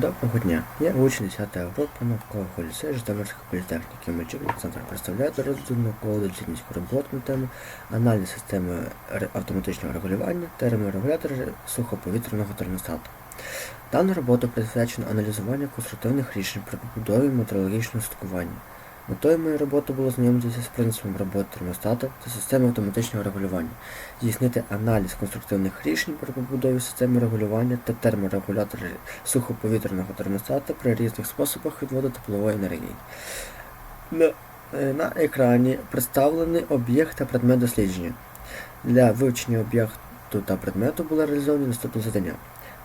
Доброго дня. Я учень 10 групи наукового ліцею Житомирської політехніки Мельчук Олександр представляє до розгляду науково-дослідницьку роботу на тему аналіз системи автоматичного регулювання терморегулятора сухоповітряного термостату. Дана робота присвячена аналізуванню конструктивних рішень при побудові метеорологічного слідкування. Метою моєї роботи було знайомитися з принципом роботи термостата та системи автоматичного регулювання, здійснити аналіз конструктивних рішень при побудові системи регулювання та терморегулятора сухоповітряного термостата при різних способах відводу теплової енергії. На, е, на екрані представлений об'єкт та предмет дослідження. Для вивчення об'єкту та предмету було реалізовано наступні завдання.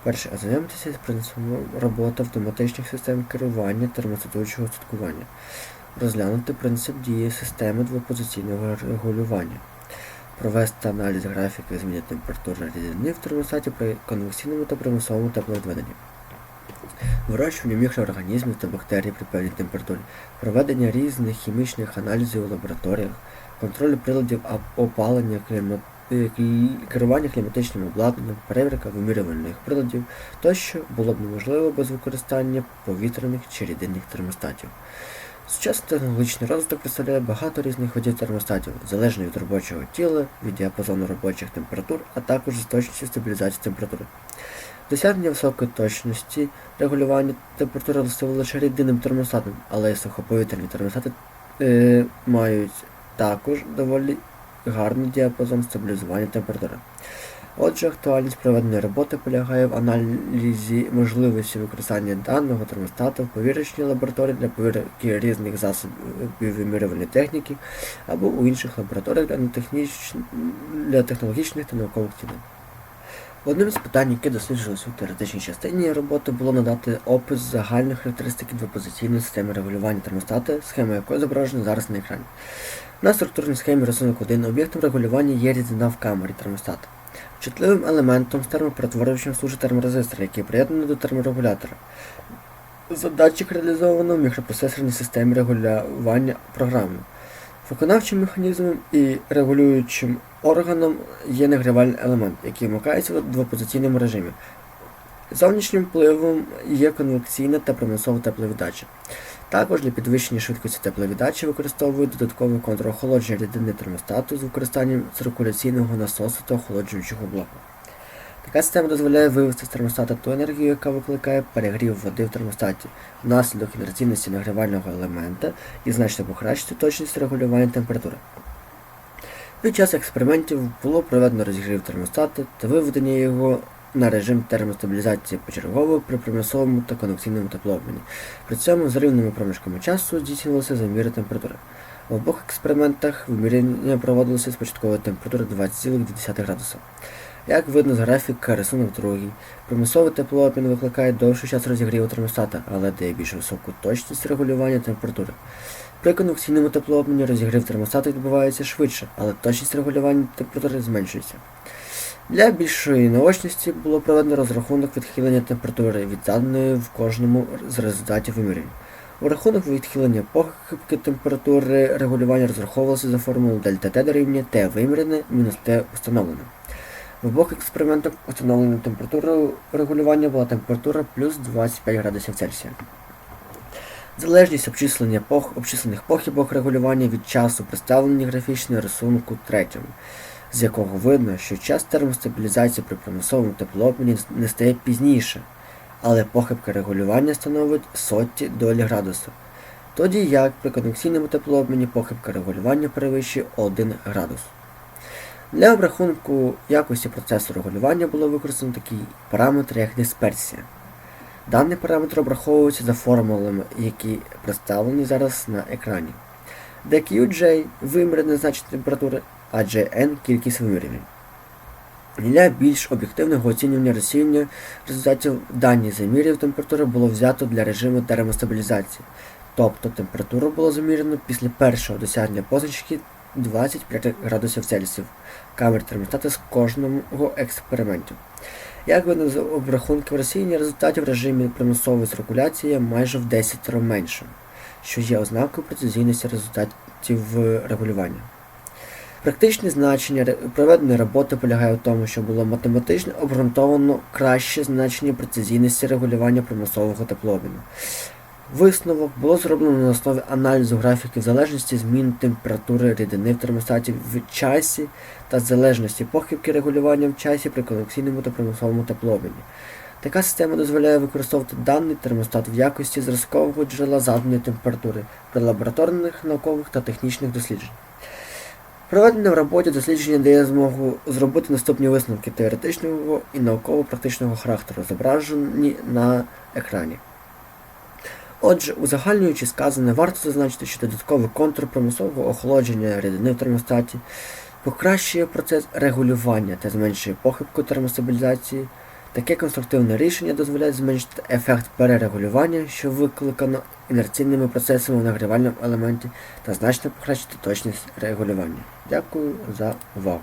Перше, ознайомитися з принципом роботи автоматичних систем керування термостатуючого слідкування. Розглянути принцип дії системи двопозиційного регулювання. Провести аналіз графіки зміни температури рідини в термостаті при конвекційному та примусовому тепловідведенні. Вирощування мікроорганізмів та бактерій при певній температурі, проведення різних хімічних аналізів у лабораторіях, контроль приладів опалення, кліма- е, керування кліматичним обладнанням, перевірка вимірювальних приладів тощо було б неможливо без використання повітряних чи рідинних термостатів. Сучасний технологічний розвиток представляє багато різних видів термостатів, залежно від робочого тіла, від діапазону робочих температур, а також з точністю стабілізації температури. Досягнення високої точності регулювання температури властиво лише рідинним термостатом, але й сухоповітряні термостати е, мають також доволі гарний діапазон стабілізування температури. Отже, актуальність проведеної роботи полягає в аналізі можливості використання даного термостата в повірочній лабораторії для повірки різних засобів вимірювальної техніки або у інших лабораторіях для, техніч... для технологічних та наукових цілей. Одним з питань, яке досліджувалося у теоретичній частині роботи, було надати опис загальних характеристик двопозиційної системи регулювання термостата, схема якої зображена зараз на екрані. На структурній схемі рисунок 1 об'єктом регулювання є рідина в камері термостата. Чутливим елементом з термоперетворювачем служить терморезистор, який приєднаний до терморегулятора. Задатчик реалізовано в мікропроцесорній системі регулювання програми. Виконавчим механізмом і регулюючим органом є нагрівальний елемент, який вмикається в двопозиційному режимі. Зовнішнім впливом є конвекційна та примусова тепловіддача. Також для підвищення швидкості тепловіддачі використовують додатковий контур охолодження рідини термостату з використанням циркуляційного насосу та охолоджуючого блоку. Така система дозволяє вивести з термостата ту енергію, яка викликає перегрів води в термостаті внаслідок інерційності нагрівального елемента і значно покращити точність регулювання температури. Під час експериментів було проведено розігрів термостата та виведення його на режим термостабілізації почергово при примусовому та конвекційному теплообміні. При цьому з рівними проміжками часу здійснювалися заміри температури. В обох експериментах виміряння проводилося з початкової температури 20,2 градуса. Як видно з графіка, рисунок другий, примусовий теплообмін викликає довший час розігріву термостата, але дає більш високу точність регулювання температури. При конвекційному теплообміні розігрів термостату відбувається швидше, але точність регулювання температури зменшується. Для більшої наочності було проведено розрахунок відхилення температури від заданої в кожному з результатів вимірювань. У рахунок відхилення похибки температури регулювання розраховувалося за формулою дельта Т дорівнює Т вимірене мінус Т установлене. В обох експериментах установленою температурою регулювання була температура плюс 25 градусів Цельсія. Залежність обчислення пох... обчислених похибок регулювання від часу представлені графічно рисунку третьому, з якого видно, що час термостабілізації при примусовому теплообміні не стає пізніше, але похибка регулювання становить соті долі градуса. Тоді як при конвекційному теплообміні похибка регулювання перевищує 1 градус. Для обрахунку якості процесу регулювання було використано такий параметр, як дисперсія. Даний параметр обраховується за формулами, які представлені зараз на екрані. де QJ вимірене значення температури, а JN кількість вимірювань. Для більш об'єктивного оцінювання розсіяння результатів дані замірів температури було взято для режиму термостабілізації, тобто температуру було замірено після першого досягнення позначки 25 градусів Цельсія камер термостата з кожного експерименту. Як видно з обрахунків розсіяння результатів в режимі примусової циркуляції майже в 10 разів меншим, що є ознакою прецизійності результатів регулювання. Практичне значення проведеної роботи полягає в тому, що було математично обґрунтовано краще значення прецизійності регулювання примусового теплообміну. Висновок було зроблено на основі аналізу графіків залежності змін температури рідини в термостаті в часі та залежності похибки регулювання в часі при конвекційному та примусовому теплообміні. Така система дозволяє використовувати даний термостат в якості зразкового джерела заданої температури при лабораторних, наукових та технічних дослідженнях. Проведене в роботі дослідження дає змогу зробити наступні висновки теоретичного і науково-практичного характеру, зображені на екрані. Отже, узагальнюючи сказане, варто зазначити, що додатковий контур примусового охолодження рідини в термостаті покращує процес регулювання та зменшує похибку термостабілізації. Таке конструктивне рішення дозволяє зменшити ефект перерегулювання, що викликано інерційними процесами в нагрівальному елементі, та значно покращити точність регулювання. Дякую за увагу.